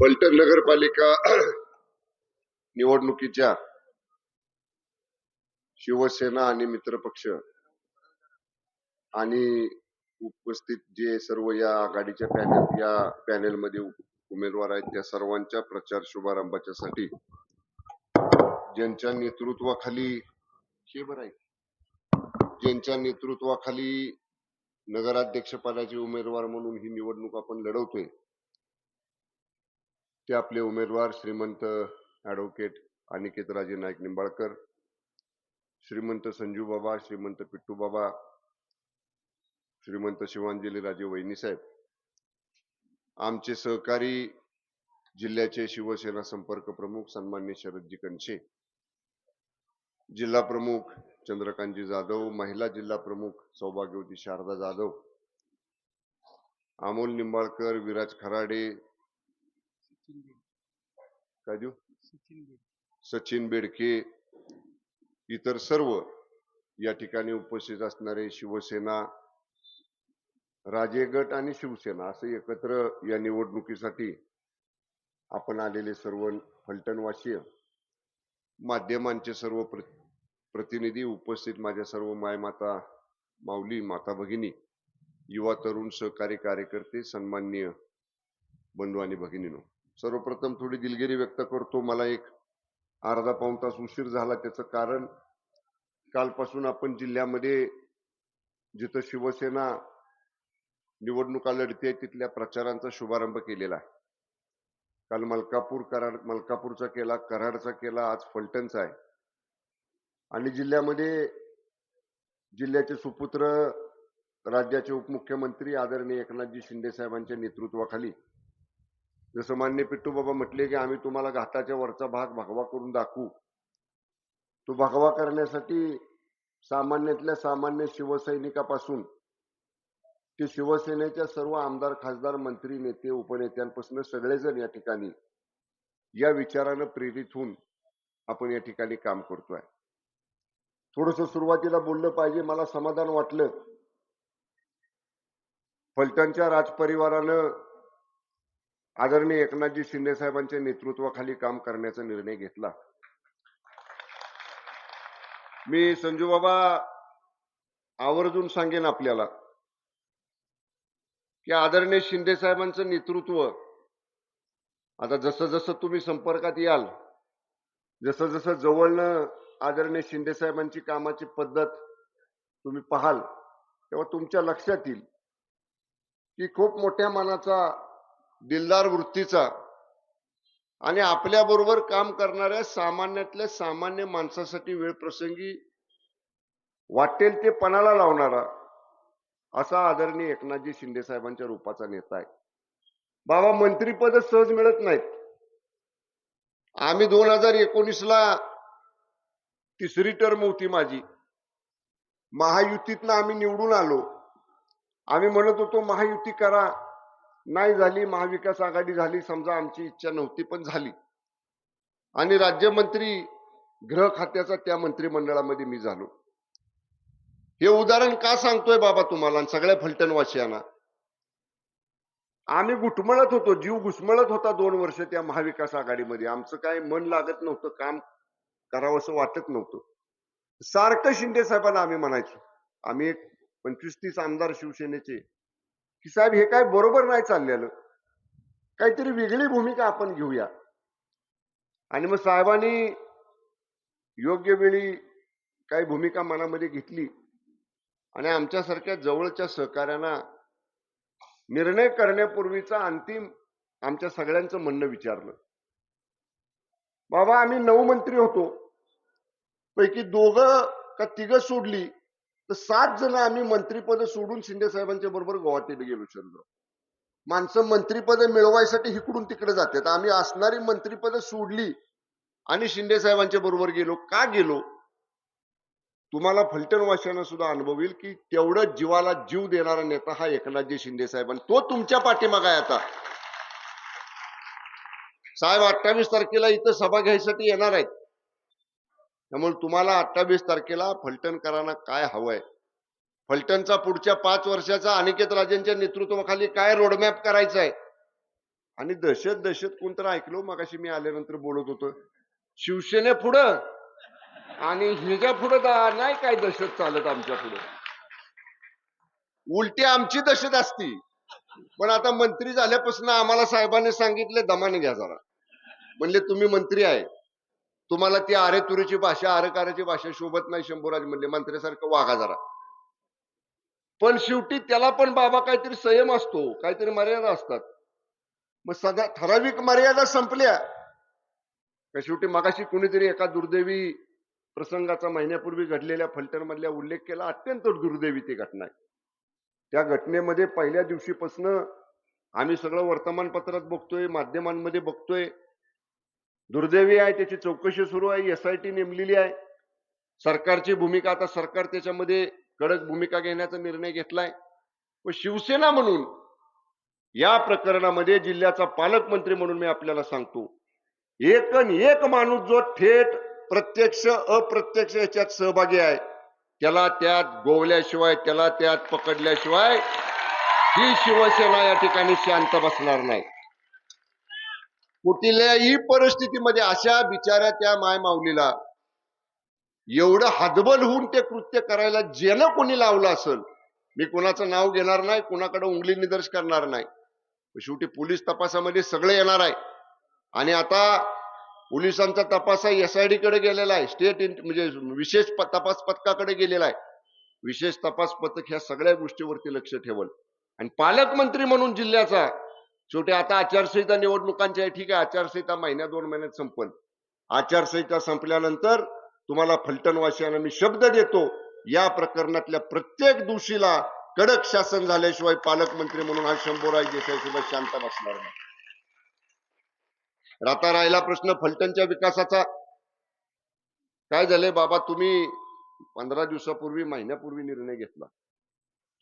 पलटण नगरपालिका निवडणुकीच्या शिवसेना आणि मित्रपक्ष आणि उपस्थित जे सर्व या आघाडीच्या पॅनल या पॅनेलमध्ये उमेदवार आहेत त्या सर्वांच्या प्रचार शुभारंभाच्या साठी ज्यांच्या नेतृत्वाखाली आहे. ज्यांच्या नेतृत्वाखाली नगराध्यक्षपदाचे उमेदवार म्हणून ही निवडणूक आपण लढवतोय ते आपले उमेदवार श्रीमंत ऍडव्होकेट अनिकेत राजे नाईक निंबाळकर श्रीमंत संजू बाबा श्रीमंत पिट्टू बाबा श्रीमंत शिवांजली राजे वैनी साहेब. आमचे सहकारी जिल्ह्याचे शिवसेना संपर्क प्रमुख सन्मान्य शरदजी कणशे जिल्हा प्रमुख चंद्रकांतजी जाधव महिला जिल्हा प्रमुख सौभाग्यवती शारदा जाधव अमोल निंबाळकर विराज खराडे काय देऊ? सचिन बेडके. इतर सर्व या ठिकाणी उपस्थित असणारे शिवसेना राजे गट आणि शिवसेना असे एकत्र या निवडणुकीसाठी आपण आलेले सर्व फलटणवासीय माध्यमांचे सर्व प्र- प्रतिनिधी उपस्थित माझ्या सर्व मायमाता माऊली माता भगिनी युवा तरुण सहकारी कार्यकर्ते सन्माननीय बंधू आणि भगिनीनो. सर्वप्रथम थोडी दिलगिरी व्यक्त करतो. मला एक अर्धा पाऊण तास उशीर झाला त्याचं कारण कालपासून आपण जिल्ह्यामध्ये जिथं शिवसेना निवडणुका लढते तिथल्या प्रचारांचा शुभारंभ केलेला आहे. काल मलकापूर कराड मलकापूरचा केला कराडचा केला आज फलटणचा आहे. आणि जिल्ह्यामध्ये जिल्ह्याचे सुपुत्र राज्याचे उपमुख्यमंत्री आदरणीय एकनाथजी शिंदे साहेबांच्या नेतृत्वाखाली जसं मान्य पिट्टू बाबा म्हटले की आम्ही तुम्हाला घाटाच्या वरचा भाग भगवा करून दाखवू. तो भगवा करण्यासाठी सामान्यातल्या सामान्य शिवसैनिकापासून ते शिवसेनेच्या सर्व आमदार खासदार मंत्री नेते उपनेत्यांपासून सगळेजण या ठिकाणी या विचारानं प्रेरित होऊन आपण या ठिकाणी काम करतोय. थोडस सुरुवातीला बोललं पाहिजे मला समाधान वाटलं. फलटणच्या राजपरिवारानं आदरणीय एकनाथजी शिंदे साहेबांच्या नेतृत्वाखाली काम करण्याचा निर्णय घेतला. मी संजू बाबा आवर्जून सांगेन आपल्याला की आदरणीय शिंदे साहेबांचं नेतृत्व आता जसं जसं तुम्ही संपर्कात याल जसं जसं जवळनं आदरणीय शिंदे साहेबांची कामाची पद्धत तुम्ही पाहाल तेव्हा तुमच्या लक्षात येईल की खूप मोठ्या मनाचा दिलदार वृत्तीचा. आणि आपल्याबरोबर काम करणाऱ्या सामान्यातल्या सामान्य माणसासाठी वेळ प्रसंगी वाटेल ते पणाला लावणारा असा आदरणीय एकनाथजी शिंदे साहेबांच्या रूपाचा नेता आहे. बाबा मंत्रीपद सहज मिळत नाहीत. आम्ही दोन हजार एकोणीसला तिसरी टर्म होती माझी. महायुतीतनं आम्ही निवडून आलो. आम्ही म्हणत होतो महायुती करा. नाही झाली महाविकास आघाडी झाली समजा आमची इच्छा नव्हती पण झाली. आणि राज्यमंत्री गृह खात्याचा त्या मंत्रिमंडळामध्ये मी झालो. हे उदाहरण का सांगतोय बाबा तुम्हाला सगळ्या फलटणवासियांना? आम्ही घुटमळत होतो जीव घुसमळत होता दोन वर्ष त्या महाविकास आघाडीमध्ये. आमचं काय मन लागत नव्हतं काम करावंसं वाटत नव्हतं. सारखं शिंदे साहेबांना आम्ही म्हणायचो. आम्ही एक पंचवीस तीस आमदार शिवसेनेचे की साहेब हे काय बरोबर नाही चाललेलं. काहीतरी वेगळी भूमिका आपण घेऊया. आणि मग साहेबांनी योग्य वेळी काही भूमिका मनामध्ये घेतली. आणि आमच्यासारख्या जवळच्या सहकाऱ्यांना निर्णय करण्यापूर्वीचा अंतिम आमच्या सगळ्यांचं म्हणणं विचारलं. बाबा आम्ही नऊ मंत्री होतो. पैकी दोघं का तिघं सोडली? तर सात जण आम्ही मंत्रीपद सोडून शिंदे साहेबांच्या बरोबर गुवाहाटीला गेलो चंद्र. माणसं मंत्रीपद मिळवायसाठी इकडून तिकडे जातात. आम्ही असणारी मंत्रीपद सोडली आणि शिंदे साहेबांच्या बरोबर गेलो. का गेलो? तुम्हाला फलटण वाशांना सुद्धा अनुभव येईल की तेवढं जीवाला जीव देणारा नेता हा एकनाथजी शिंदे साहेब आणि तो तुमच्या पाठीमाग आहे आता. साहेब अठ्ठावीस तारखेला इथं सभा घ्यायसाठी येणार आहेत. त्यामुळे तुम्हाला अठ्ठावीस तारखेला फलटणकरांना काय हवंय? फलटणचा पुढच्या पाच वर्षाचा अनिकेत राजेंच्या नेतृत्वाखाली काय रोडमॅप करायचा आहे आणि दहशत दहशत कोणतर ऐकलो हो? मगाशी मी आल्यानंतर बोलत होतो. शिवसेने पुढं आणि ह्याच्या पुढं नाही काय दहशत चालत आमच्या पुढं. उलटी आमची दहशत असती. पण आता मंत्री झाल्यापासून आम्हाला साहेबांनी सांगितले दमाने घ्या जरा. म्हणले तुम्ही मंत्री आहे. तुम्हाला ती आरे तुरीची भाषा आरेकाराची भाषा शोभत नाही शंभूराज म्हणले. मंत्र्यासारखं वागा जरा. पण शेवटी त्याला पण बाबा काहीतरी संयम असतो. काहीतरी मर्यादा असतात. मग सदा ठराविक मर्यादा संपल्या. का शेवटी मगाशी कुणीतरी एका दुर्दैवी प्रसंगाचा महिन्यापूर्वी घडलेल्या फलटण मधल्या उल्लेख केला. अत्यंत दुर्दैवी ती घटना आहे. त्या घटनेमध्ये पहिल्या दिवशीपासनं आम्ही सगळं वर्तमानपत्रात बघतोय माध्यमांमध्ये बघतोय. दुर्दैवी आहे त्याची चौकशी सुरू आहे एस आय टी नेमलेली आहे. सरकारची भूमिका आता सरकार त्याच्यामध्ये कडक भूमिका घेण्याचा निर्णय घेतलाय. व शिवसेना म्हणून या प्रकरणामध्ये जिल्ह्याचा पालकमंत्री म्हणून मी आपल्याला सांगतो एक एक माणूस जो थेट प्रत्यक्ष अप्रत्यक्ष याच्यात सहभागी आहे त्याला त्यात गोवल्याशिवाय त्याला त्यात पकडल्याशिवाय ही शिवसेना या ठिकाणी शांत बसणार नाही. कुठल्याही परिस्थितीमध्ये अशा बिचाऱ्या त्या माय माऊलीला एवढं हदबल होऊन ते कृत्य करायला ज्यानं कोणी लावलं असेल मी कोणाचं नाव घेणार नाही कोणाकडे उंगली निदर्श करणार नाही. शेवटी पोलीस तपासामध्ये सगळे येणार आहे. आणि आता पोलिसांचा तपास हा डी कडे गेलेला आहे स्टेट म्हणजे विशेष तपास पथकाकडे गेलेला आहे. विशेष तपास पथक ह्या सगळ्या गोष्टीवरती लक्ष ठेवल. आणि पालकमंत्री म्हणून जिल्ह्याचा शेवटी आता आचारसंहिता निवडणुकांची आहे ठीक आहे. आचारसंहिता महिन्या दोन महिन्यात संपल. आचारसंहिता संपल्यानंतर तुम्हाला फलटणवासियांना मी शब्द देतो या प्रकरणातल्या प्रत्येक दोषीला कडक शासन झाल्याशिवाय पालकमंत्री म्हणून हा शंभूराज देसाई सुद्धा शांत बसणार नाही. तर आता राहिला प्रश्न फलटणच्या विकासाचा. काय झालंय बाबा तुम्ही पंधरा दिवसापूर्वी महिन्यापूर्वी निर्णय घेतला.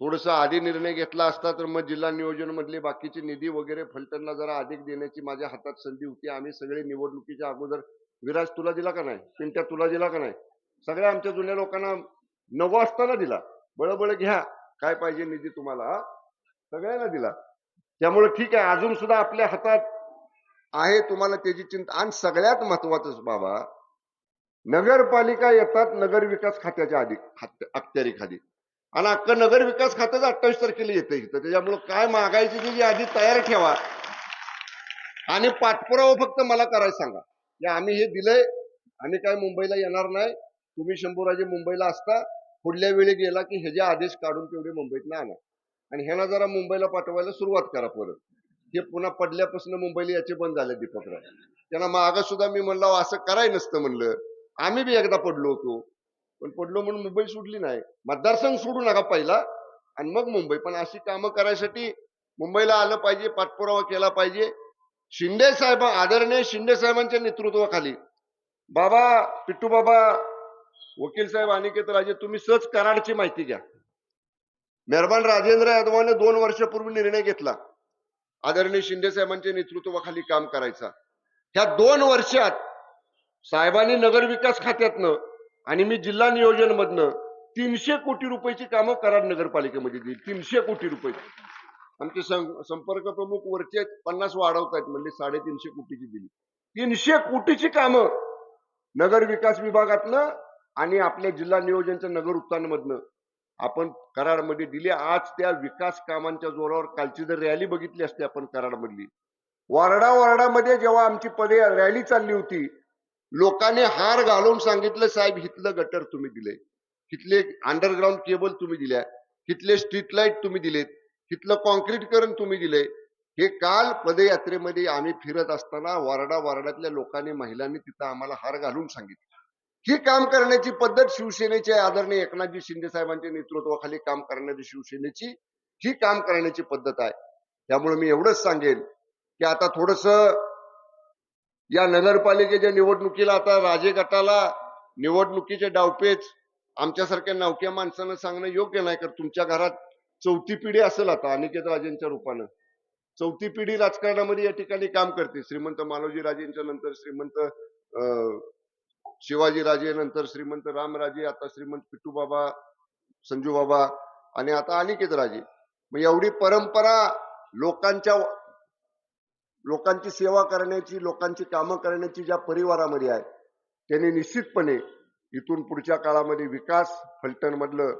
थोडंसं आधी निर्णय घेतला असता तर मग जिल्हा नियोजन मधले बाकीचे निधी वगैरे फलटणला जरा अधिक देण्याची माझ्या हातात संधी होती. आम्ही सगळे निवडणुकीच्या अगोदर विराज तुला दिला का नाही? पिंट्या तुला दिला का नाही? सगळ्या आमच्या जुन्या लोकांना नको असताना दिला. बळबळ घ्या काय पाहिजे निधी तुम्हाला सगळ्यांना दिला. त्यामुळे ठीक आहे अजून सुद्धा आपल्या हातात आहे तुम्हाला त्याची चिंता. आणि सगळ्यात महत्वाचं बाबा नगरपालिका येतात नगर विकास खात्याच्या आधी अखत्यारी अखत्यारीखाली. आणि अख्खं नगर विकास खात्याचं अठ्ठावीस तारखेला येतं इथं. त्याच्यामुळं काय मागायची ती यादी तयार ठेवा. आणि पाठपुरावा फक्त मला करायला सांगा. की आम्ही हे दिलंय. आम्ही काय मुंबईला येणार नाही. तुम्ही शंभूराजे मुंबईला असता. पुढल्या वेळी गेला की ह्याचे आदेश काढून तेवढे मुंबईत आणा. आणि ह्यांना जरा मुंबईला पाठवायला सुरुवात करा परत. हे पुन्हा पडल्यापासून मुंबईला याचे बंद झाले दीपकराव. त्यांना मागं सुद्धा मी म्हणलं असं कराय नसतं म्हणलं. आम्ही बी एकदा पडलो होतो. पण पडलो म्हणून मुंबई सोडली नाही. मतदारसंघ सोडू नका पहिला. आणि मग मुंबई. पण अशी कामं करायसाठी मुंबईला आलं पाहिजे पाठपुरावा केला पाहिजे. शिंदे साहेब आदरणीय शिंदे साहेबांच्या नेतृत्वाखाली. बाबा पिट्टू बाबा वकील साहेब अनिकेत राजे तुम्ही सहज कराडची माहिती घ्या. मेहरबान राजेंद्र यादवाने दोन वर्षापूर्वी निर्णय घेतला. आदरणीय शिंदे साहेबांच्या नेतृत्वाखाली काम करायचा. ह्या दोन वर्षात साहेबांनी नगर विकास खात्यातनं आणि मी जिल्हा नियोजन मधनं तीनशे कोटी रुपयाची कामं कराड नगरपालिकेमध्ये दिली. तीनशे कोटी रुपये. आमचे सं- संपर्क प्रमुख वरचे पन्नास वाढवतायत म्हणजे साडेतीनशे कोटीची दिली. तीनशे कोटीची कामं नगर विकास विभागातनं आणि आपल्या जिल्हा नियोजनच्या नगर उत्थानमधनं आपण कराडमध्ये दिली. आज त्या विकास कामांच्या जोरावर कालची जर रॅली बघितली असते आपण कराडमधली. वारडा वारडामध्ये जेव्हा आमची पदे रॅली चालली होती लोकांनी हार घालून सांगितलं साहेब हिथलं गटर तुम्ही दिले. हिथले अंडरग्राऊंड केबल तुम्ही दिल्या. हिथले स्ट्रीट लाइट तुम्ही दिलेत. हिथलं कॉन्क्रीटकरण तुम्ही दिले. हे काल पदयात्रेमध्ये आम्ही फिरत असताना वारडा वारडातल्या लोकांनी महिलांनी तिथं आम्हाला हार घालून सांगितलं. ही काम करण्याची पद्धत शिवसेनेच्या आदरणीय एकनाथजी शिंदे साहेबांच्या नेतृत्वाखाली काम करण्याची शिवसेनेची ही काम करण्याची पद्धत आहे. त्यामुळे मी एवढंच सांगेन की आता थोडस या नगरपालिकेच्या निवडणुकीला आता राजे गटाला निवडणुकीचे डावपेच आमच्यासारख्या नवक्या माणसानं सांगणं योग्य नाही कारण तुमच्या घरात चौथी पिढी असेल आता अनिकेत राजेंच्या रूपानं. चौथी पिढी राजकारणामध्ये या ठिकाणी काम करते. श्रीमंत मालोजी राजेंच्या नंतर श्रीमंत अं, शिवाजी राजे नंतर श्रीमंत रामराजे आता श्रीमंत पिट्टू बाबा संजू बाबा आणि आता अनिकेत राजे. मग एवढी परंपरा लोकांच्या लोकांची सेवा करण्याची लोकांची कामं करण्याची ज्या परिवारामध्ये आहे त्यांनी निश्चितपणे इथून पुढच्या काळामध्ये विकास फलटणमधलं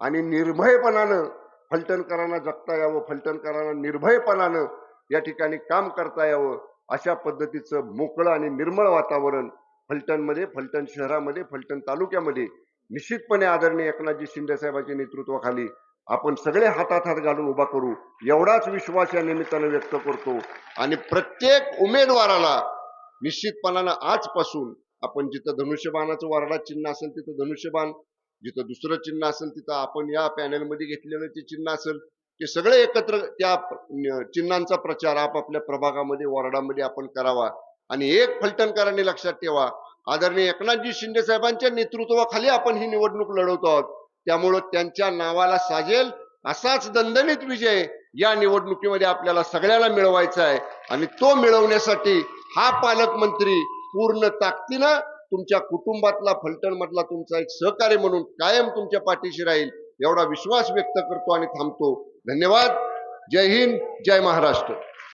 आणि निर्भयपणानं फलटणकरांना जगता यावं फलटणकरांना निर्भयपणानं या ठिकाणी काम करता यावं अशा पद्धतीचं मोकळं आणि निर्मळ वातावरण फलटणमध्ये फलटण शहरामध्ये फलटण तालुक्यामध्ये निश्चितपणे आदरणीय एकनाथजी शिंदे साहेबांच्या नेतृत्वाखाली आपण सगळे हातात हात घालून उभा करू. एवढाच विश्वास या निमित्तानं व्यक्त करतो. आणि प्रत्येक उमेदवाराला निश्चितपणानं आजपासून आपण जिथं धनुष्यबाणाचं वारडा चिन्ह असेल तिथं धनुष्यबाण जिथं दुसरं चिन्ह असेल तिथं आपण या पॅनलमध्ये घेतलेलं ते चिन्ह असेल ते सगळे एकत्र त्या चिन्हांचा प्रचार आपापल्या प्रभागामध्ये वॉर्डामध्ये आपण करावा. आणि एक फलटणकरांनी लक्षात ठेवा आदरणीय एकनाथजी शिंदे साहेबांच्या नेतृत्वाखाली आपण ही निवडणूक लढवतो आहोत. त्यामुळं त्यांच्या नावाला साजेल असाच दणदणीत विजय या निवडणुकीमध्ये आपल्याला सगळ्याला मिळवायचा आहे. आणि तो मिळवण्यासाठी हा पालकमंत्री पूर्ण ताकदीनं तुमच्या कुटुंबातला फलटण मधला तुमचा एक सहकार्य म्हणून कायम तुमच्या पाठीशी राहील एवढा विश्वास व्यक्त करतो आणि थांबतो. धन्यवाद. जय हिंद. जय महाराष्ट्र.